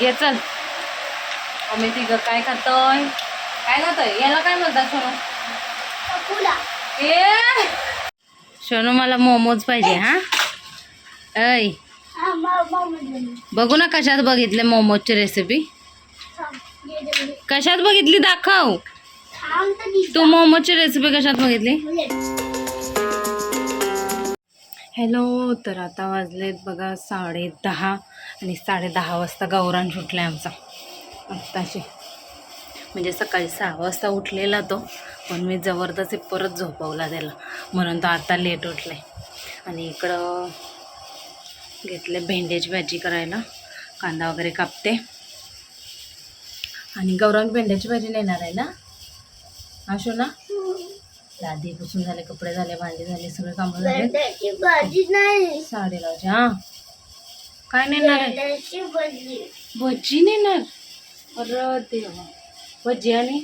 घे चल. आम्ही तिघं काय खातोय? काय खातोय? याला काय म्हणतात सोनू? ए! सोनू मला मोमोज पाहिजे हा? ऐ. बघू ना कशात बघितले मोमोजची रेसिपी कशात बघितली दाखव. तू मोमोजची रेसिपी कशात बघितली? हॅलो तर आता वाजलेत बघा साडे दहा. आणि साडे दहा वाजता गौरान सुटला आहे आमचा. आत्ताशी. म्हणजे सकाळी सहा वाजता उठलेला तो पण मी जबरदस्ती परत झोपवला त्याला. म्हणून तो आता लेट उठला आहे आणि इकडं घेतले भेंड्याची भाजी करायला. कांदा वगैरे कापते. आणि गौरांग भेंड्याची भाजी नेणार आहे ना? असो ना लादी पुसून झाले कपडे झाले भांडी झाले सगळे कामं झाले. भाजी नाही. साडे लावचे हा. काय नेणार आहे? भाजी. भजी नेणार? अरे देवा. भजी आणि?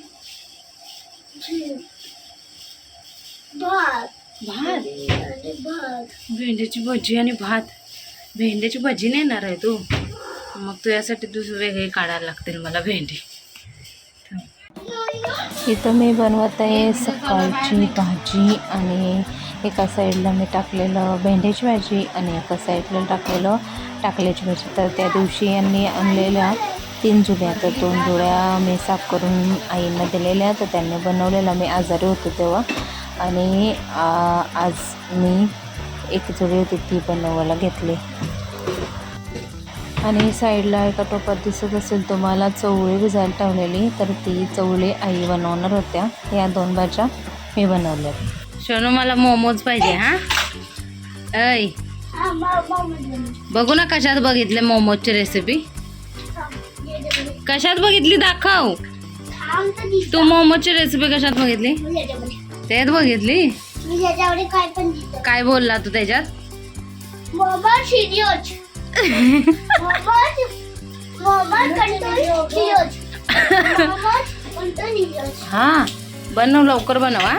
भात. भात? आणि भात. भेंड्याची भजी आणि भात. भेंड्याची भजी नेणार आहे तू? मग तू यासाठी दुसरे वेगळे काढायला लागतील मला भेंडी. इथं मी बनवत आहे सकाळची भाजी आणि एका साईडला मी टाकलेलं भेंडीची भाजी आणि एका साईडला टाकलेलं टाकल्याची भाजी. तर त्या दिवशी यांनी आणलेल्या तीन जुड्या तर दोन जुड्या मी साफ करून आईंना दिलेल्या तर त्यांनी बनवलेला मी आजारी होते तेव्हा. आणि आज मी एक जुडी होती ती बनवायला घेतली. आणि साईडला एका टोपात दिसत असेल तुम्हाला चवळी भिजायला ठेवलेली तर ती चवळी आई बनवणार होत्या. या दोन भाज्या मी बनवल्या सोनू मला मोमोज पाहिजे हा? ऐ बघू ना कशात बघितले मोमोजची रेसिपी कशात बघितली दाखव. तू मोमोजची रेसिपी कशात बघितली? त्यात बघितली? काय बोलला तू त्याच्यात? हा बनव लवकर बनव हा.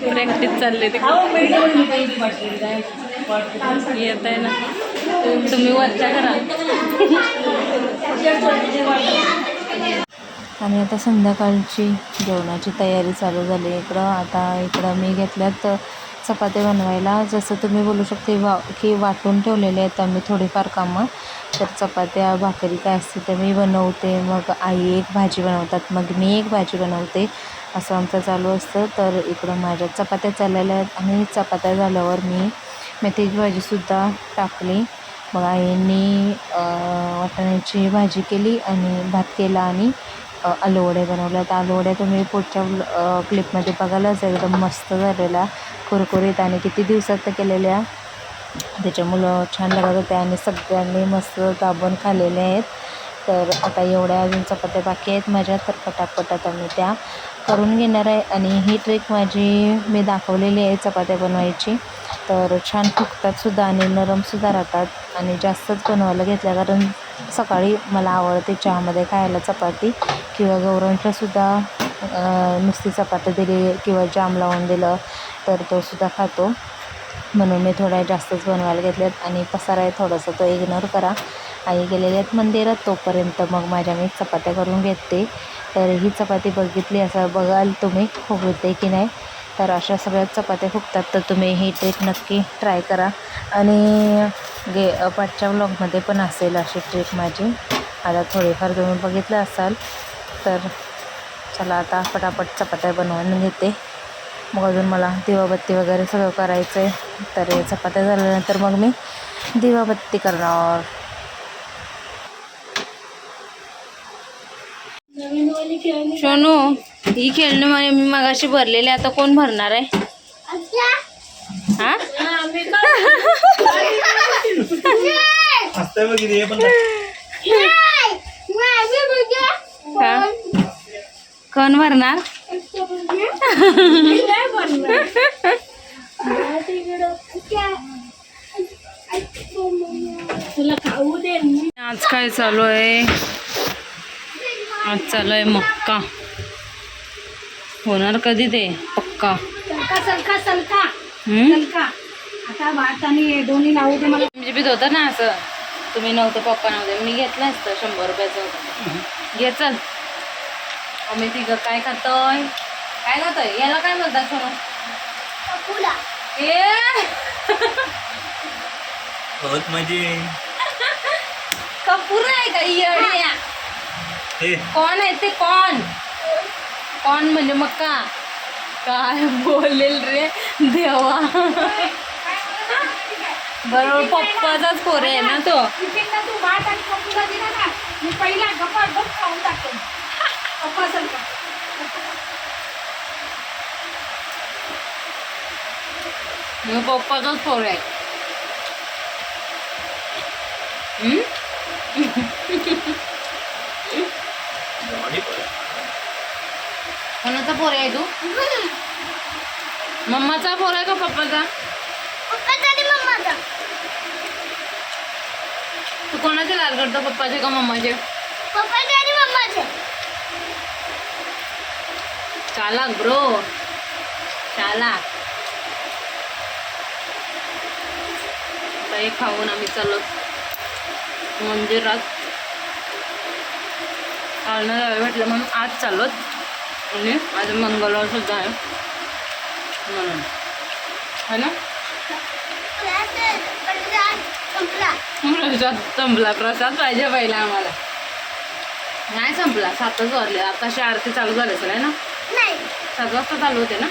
प्रॅक्टिस चालले ते. येत आहे ना तुम्ही वरच्या करा. आणि आता संध्याकाळची जेवणाची तयारी चालू झाली. इकडं आता इकडं मी घेतल्यात चपात्या बनवायला. जसं तुम्ही बोलू शकते वा की वाटून ठेवलेले आहेत आम्ही थोडीफार कामं. तर चपात्या भाकरी काय असते ते मी बनवते. मग आई एक भाजी बनवतात. मग मी एक भाजी बनवते. असं आमचं चालू असतं. तर इकडं माझ्या चपात्या चाललेल्या आहेत. आणि चपात्या झाल्यावर मी मेथीची भाजीसुद्धा टाकली. मग आईंनी वाटाण्याची भाजी केली आणि भात केला आणि आलूवडे बनवल्या तर आलूवड्या तुम्ही पुढच्या क्लिपमध्ये बघायलाच एकदम मस्त झालेला कुरकुरीत आणि किती दिवसात केलेल्या. त्याच्यामुळं छान लागत होत्या आणि सगळ्यांनी मस्त दाबून खाल्लेले आहेत. तर आता एवढ्या अजून चपात्या बाकी आहेत. माझ्या तर पटापट आता मी त्या करून घेणार आहे. आणि ही ट्रिक माझी मी दाखवलेली आहे चपात्या बनवायची. तर छान फुकतातसुद्धा आणि नरमसुद्धा राहतात. आणि जास्तच बनवायला घेतल्या कारण सकाळी मला आवडते चहामध्ये खायला चपाती किंवा गौरांच्यासुद्धा नुसती चपाती दिली किंवा जाम लावून दिलं तर तो सुद्धा खातो. म्हणून मी थोड्या जास्तच बनवायला घेतल्यात. आणि पसारा आहे थोडंसं तो इग्नोर करा. आई गेलेले आहेत मंदिरात तोपर्यंत मग माझ्या मी चपात्या करून घेते. तर ही चपाती बघितली असं बघाल तुम्ही होते की नाही? तर अशा सगळ्या चपात्या फुगतात तर तुम्ही ही ट्रिक नक्की ट्राय करा. आणि गे पाठच्या ब्लॉगमध्ये पण असेल अशी ट्रिक माझी. आता थोडीफार तुम्ही बघितलं असाल तर चला आता पटापट चपात्या बनवून घेते. मग अजून मला दिवाबत्ती वगैरे सगळं करायचं आहे तर चपात्या झाल्यानंतर मग मी दिवाबत्ती करणार नवीन सोनू ही खेळणी मला मी मगाशी भरलेली आता कोण भरणार आहे? हा? कोण भरणार तुला खाऊ दे आज काय चालू आहे? आज चालू आहे मक्का. होणार कधी ते? पक्का. सलका सलका सलका आता भात आणि दोन्ही लावू दे मला. म्हणजे बी होतं ना असं. तुम्ही नव्हतं पप्पा नव्हते. मी घेतलं असतं शंभर रुपयाचं होतं. घे चल. आम्ही तिघं काय खातोय? काय खातोय? याला काय म्हणतात सोनू? ए! बहुत मजे. कपूर आहे का येड्या कोण आहे ते? कोण? कोण म्हणजे मका काय बोलेल रे देवा. बरोबर पप्पाचाच पोरे आहे ना तो. टिफिनला आहे. हम्म आणि पप्पूला दिला ना मी पहिला गप्पा गप खाऊन टाकतो पप्पा सलका मी पप्पाचाच पोरे आहे हम्म? बॉडी कोणाचा पोरे आहे तू? मम्माचा पोर आहे का पप्पाचा? तू कोणाचे लाल करतो पप्पाचे का मम्माचे? चालाक ब्रो. चालाक. आता हे खाऊन आम्ही चाललो. मंदिरात. जावं भेटलं म्हणून आज चाललोत. आणि आज मंगळवार सुद्धा आहे. म्हणून. है ना? प्रसाद संपला. प्रसाद पाहिजे पहिला आम्हाला. नाही संपला. सातच वाजले. आताशी आरती चालू झाली असेल आहे ना? नाही. सात वाजता चालू होते ना?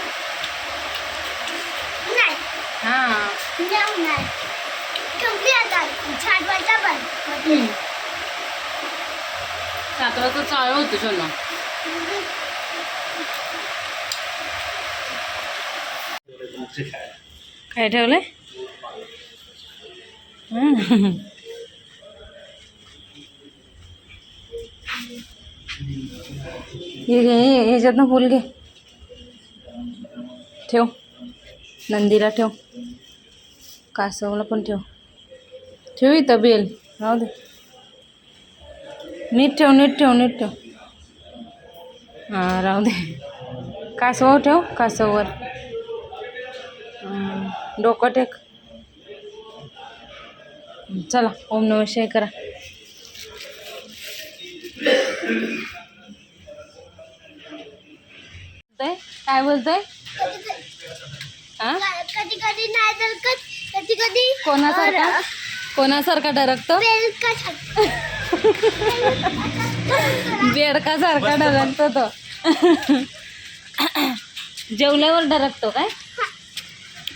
नाही. हां. सात वाजता चालू होते सोनं. काय ठेवलंय? हं. हे- ह्याच्यातनं फुल घे. ठेव. नंदीला ठेव. कासवला पण ठेव. ठेव इथं बेल. राहू दे. नीट ठेव नीट ठेव नीट ठेव. हां राहू दे. कासव ठेव कासववर. डोकं टेक. चला ओम नम शिवाय करा? काय बोलतोय? हा कधी कधी नाही तर कधी कधी कोणासारखा? कोणासारखा डरकतो? बेडकासारखा डरकतो तो. जेवल्यावर डरकतो काय?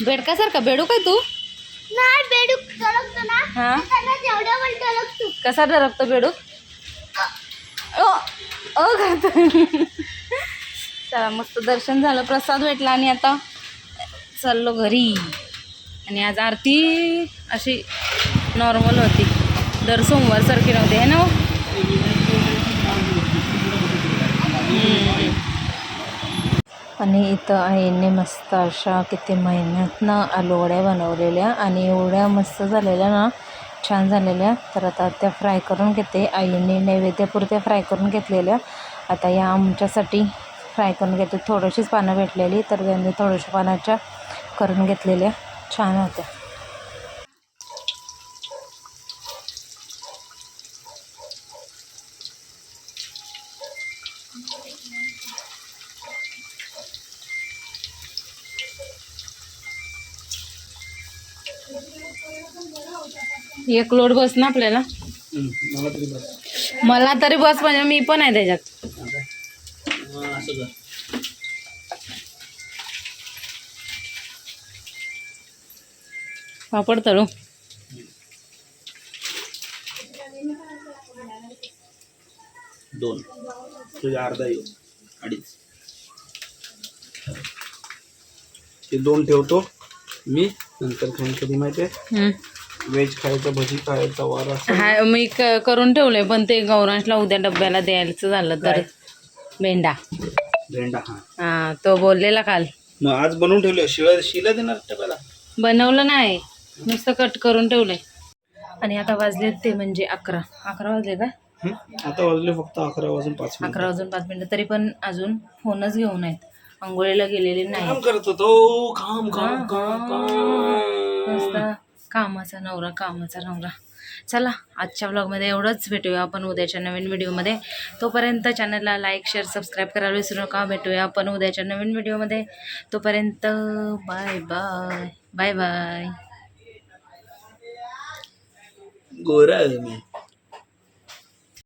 बेडकासारखा बेडू काय तू? नाही बेडूक टळकतो ना. हा? जेवढ्या पण कसा डरकतो बेडूक ओ चला मस्त दर्शन झालं प्रसाद भेटला आणि आता चाललो घरी. आणि आज आरती अशी नॉर्मल होती. दर सोमवारसारखी नव्हती है ना हो? आणि इथं आईने मस्त अशा किती मेहनतनं आलूवड्या बनवलेल्या आणि एवढ्या मस्त झालेल्या ना छान झालेल्या. तर आता त्या फ्राय करून घेते. आईने नैवेद्यापुरत्या फ्राय करून घेतलेल्या. आता या आमच्यासाठी फ्राय करून घेते. थोडीशीच पानं भेटलेली तर त्यांनी थोड्याशा पानाच्या करून घेतलेल्या. छान होत्या. एक लोड बस ना आपल्याला. मला तरी बस म्हणजे मी पण आहे त्याच्यात. पापड तळू. दोन. तुझ्या अर्धा येऊ अडीच. ते दोन ठेवतो. मी नंतर खाईन कधी माहिती. व्हेज खायचं भजी खायचा वार असं. हा मी क करून ठेवले पण ते गौरांशला उद्या डब्याला द्यायचं झालं तर. काय? मेंढा भेंडा हा. हा तो बोललेला काल. मग आज बनवून ठेवले शिळा शिला देणार डब्याला? बनवलं नाही नुसतं कट करून ठेवलंय. आणि आता वाजलेत ते म्हणजे अकरा. अकरा वाजले का? हं? आता वाजले फक्त अकरा वाजून पाच मिनिट. अकरा वाजून पाच मिनिटं तरी पण अजून फोनच घेऊन आहेत. आंघोळीला गेलेले नाही काम करत होतो. काम काम काम काम. नुसता कामाचा नवरा कामाचा नवरा. चला आजच्या ब्लॉगमध्ये एवढंच भेटूया आपण उद्याच्या नवीन व्हिडिओमध्ये तोपर्यंत चॅनलला लाईक शेअर सबस्क्राईब करायला विसरू नका. भेटूया आपण उद्याच्या नवीन व्हिडिओमध्ये तोपर्यंत बाय बाय बाय बाय गोरा आहे मी.